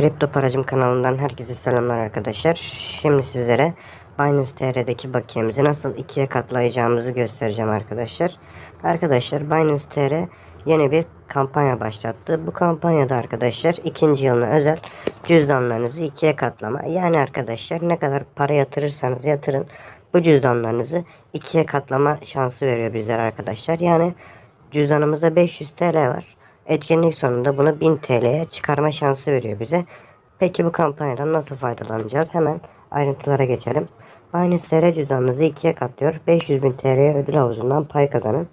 Kripto Paracım kanalından herkese selamlar arkadaşlar. Şimdi sizlere Binance TR'deki bakiyemizi nasıl ikiye katlayacağımızı göstereceğim arkadaşlar. Arkadaşlar Binance TR yeni bir kampanya başlattı. Bu kampanyada arkadaşlar ikinci yılına özel cüzdanlarınızı ikiye katlama. Yani arkadaşlar ne kadar para yatırırsanız yatırın bu cüzdanlarınızı ikiye katlama şansı veriyor bizler arkadaşlar. Yani cüzdanımızda 500 TL var. Etkinlik sonunda bunu 1000 TL'ye çıkarma şansı veriyor bize. Peki bu kampanyadan nasıl faydalanacağız? Hemen ayrıntılara geçelim. Binance TR cüzdanınızı ikiye katlıyor. 500 bin TL'ye ödül havuzundan pay kazanın.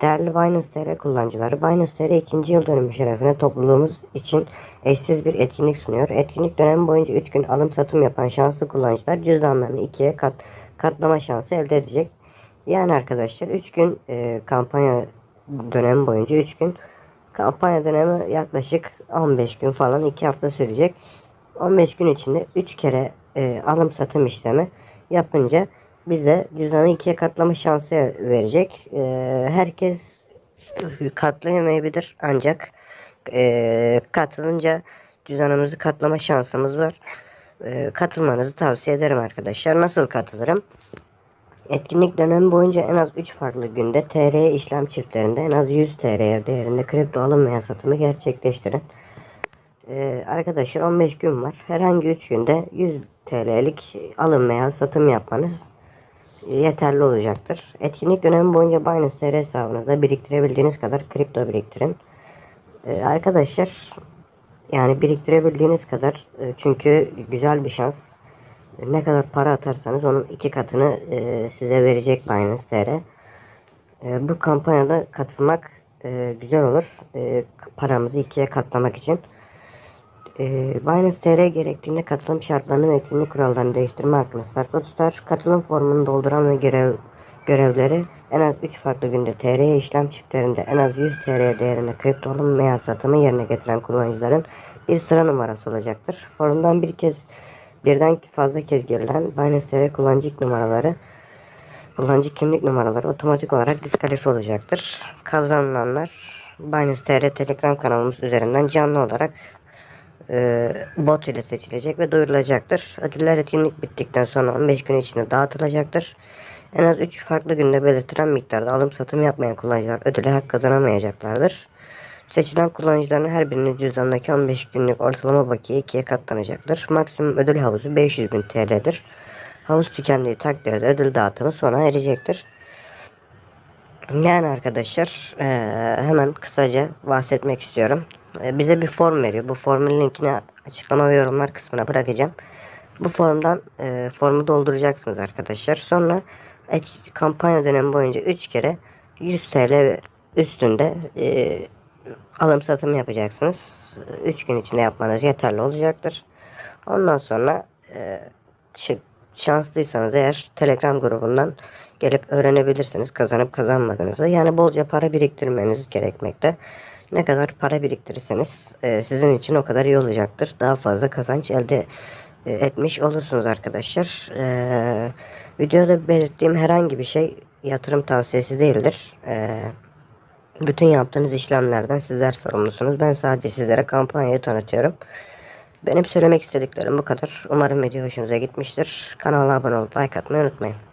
Değerli Binance TR kullanıcıları, Binance TR ikinci yıl dönümü şerefine topluluğumuz için eşsiz bir etkinlik sunuyor. Etkinlik dönemi boyunca 3 gün alım satım yapan şanslı kullanıcılar cüzdanlarını ikiye kat, katlama şansı elde edecek. Yani arkadaşlar 3 gün e, kampanya dönemi boyunca 3 gün Kampanya dönemi yaklaşık 15 gün falan 2 hafta sürecek. 15 gün içinde 3 kere e, alım satım işlemi yapınca bize cüzdanı ikiye katlama şansı verecek. E, herkes katlayamayabilir ancak e, katılınca cüzdanımızı katlama şansımız var. E, katılmanızı tavsiye ederim arkadaşlar. Nasıl katılırım? Etkinlik dönemi boyunca en az 3 farklı günde TR işlem çiftlerinde en az 100 TL değerinde kripto alım veya satımı gerçekleştirin. Ee, arkadaşlar 15 gün var. Herhangi 3 günde 100 TL'lik alım veya satım yapmanız yeterli olacaktır. Etkinlik dönemi boyunca Binance TR hesabınızda biriktirebildiğiniz kadar kripto biriktirin. Ee, arkadaşlar yani biriktirebildiğiniz kadar e, çünkü güzel bir şans ne kadar para atarsanız onun iki katını e, size verecek Binance TR. E, bu kampanyada katılmak e, güzel olur. E, paramızı ikiye katlamak için. E, Binance TR gerektiğinde katılım şartlarını ve etkinlik kurallarını değiştirme hakkını saklı tutar. Katılım formunu dolduran ve görev görevleri en az 3 farklı günde TR işlem çiftlerinde en az 100 TR değerinde kripto alım veya satımı yerine getiren kullanıcıların bir sıra numarası olacaktır. Forumdan bir kez birden fazla kez girilen Binance TR kullanıcı numaraları kullanıcı kimlik numaraları otomatik olarak diskalifiye olacaktır. Kazanılanlar Binance TR Telegram kanalımız üzerinden canlı olarak e, bot ile seçilecek ve duyurulacaktır. Ödüller etkinlik bittikten sonra 15 gün içinde dağıtılacaktır. En az 3 farklı günde belirtilen miktarda alım satım yapmayan kullanıcılar ödüle hak kazanamayacaklardır. Seçilen kullanıcıların her birinin cüzdanındaki 15 günlük ortalama bakiye ikiye katlanacaktır. Maksimum ödül havuzu 500 bin TL'dir. Havuz tükendiği takdirde ödül dağıtımı sona erecektir. Yani arkadaşlar e, hemen kısaca bahsetmek istiyorum. E, bize bir form veriyor. Bu formun linkini açıklama ve yorumlar kısmına bırakacağım. Bu formdan e, formu dolduracaksınız arkadaşlar. Sonra kampanya dönemi boyunca 3 kere 100 TL üstünde e, alım satım yapacaksınız. 3 gün içinde yapmanız yeterli olacaktır. Ondan sonra e, şanslıysanız eğer Telegram grubundan gelip öğrenebilirsiniz kazanıp kazanmadığınızı. Yani bolca para biriktirmeniz gerekmekte. Ne kadar para biriktirirseniz e, sizin için o kadar iyi olacaktır. Daha fazla kazanç elde e, etmiş olursunuz arkadaşlar. E, videoda belirttiğim herhangi bir şey yatırım tavsiyesi değildir. E, bütün yaptığınız işlemlerden sizler sorumlusunuz. Ben sadece sizlere kampanyayı tanıtıyorum. Benim söylemek istediklerim bu kadar. Umarım video hoşunuza gitmiştir. Kanala abone olup like atmayı unutmayın.